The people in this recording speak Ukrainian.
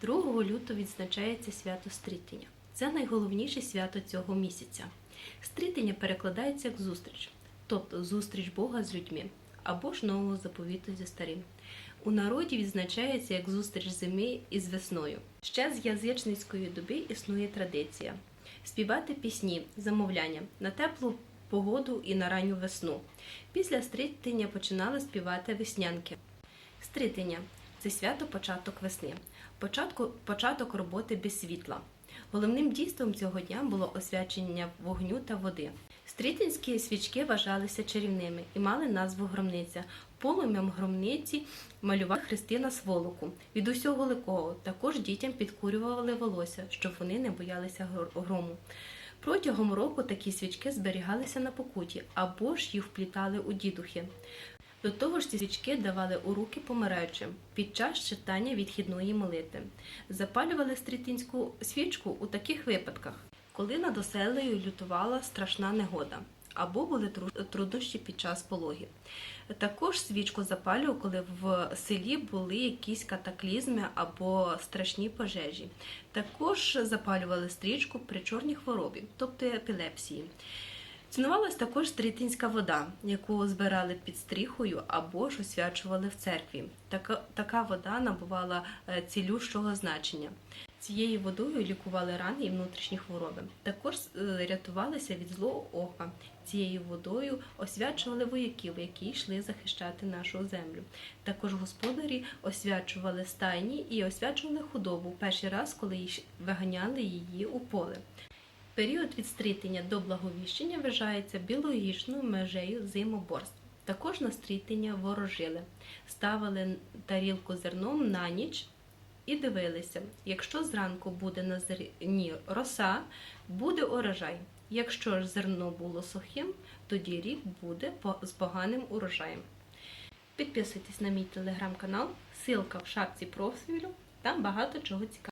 2 лютого відзначається свято Стрітення. Це найголовніше свято цього місяця. Стрітення перекладається як зустріч, тобто зустріч Бога з людьми або ж нового заповіту зі старим. У народі відзначається як зустріч зими із весною. Ще з язичницької доби існує традиція співати пісні, замовляння на теплу погоду і на ранню весну. Після стрітення починали співати веснянки. Стрітення це свято початок весни, початку, початок роботи без світла. Головним дійством цього дня було освячення вогню та води. Стрітинські свічки вважалися чарівними і мали назву громниця. Полум'ям громниці малював Христина Сволоку. Від усього ликого також дітям підкурювали волосся, щоб вони не боялися грому. Протягом року такі свічки зберігалися на покуті або ж їх вплітали у дідухи. До того ж, ці свічки давали у руки помираючим під час читання відхідної молитви. Запалювали стрітинську свічку у таких випадках, коли над оселею лютувала страшна негода. Або були труднощі під час пологів. Також свічку запалювали, коли в селі були якісь катаклізми або страшні пожежі. Також запалювали стрічку при чорній хворобі, тобто епілепсії. Цінувалась також стрітинська вода, яку збирали під стріхою або ж освячували в церкві. Така, така вода набувала е, цілющого значення. Цією водою лікували рани і внутрішні хвороби. Також е, рятувалися від злого ока. Цією водою освячували вояків, які йшли захищати нашу землю. Також господарі освячували стайні і освячували худобу перший раз, коли виганяли її у поле. Період від стрітення до благовіщення вважається біологічною межею зимоборств. Також на стрітення ворожили, ставили тарілку зерном на ніч і дивилися, якщо зранку буде на зерні роса, буде урожай. Якщо ж зерно було сухим, тоді рік буде з поганим урожаєм. Підписуйтесь на мій телеграм-канал, ссылка в шапці профілю, там багато чого цікавого.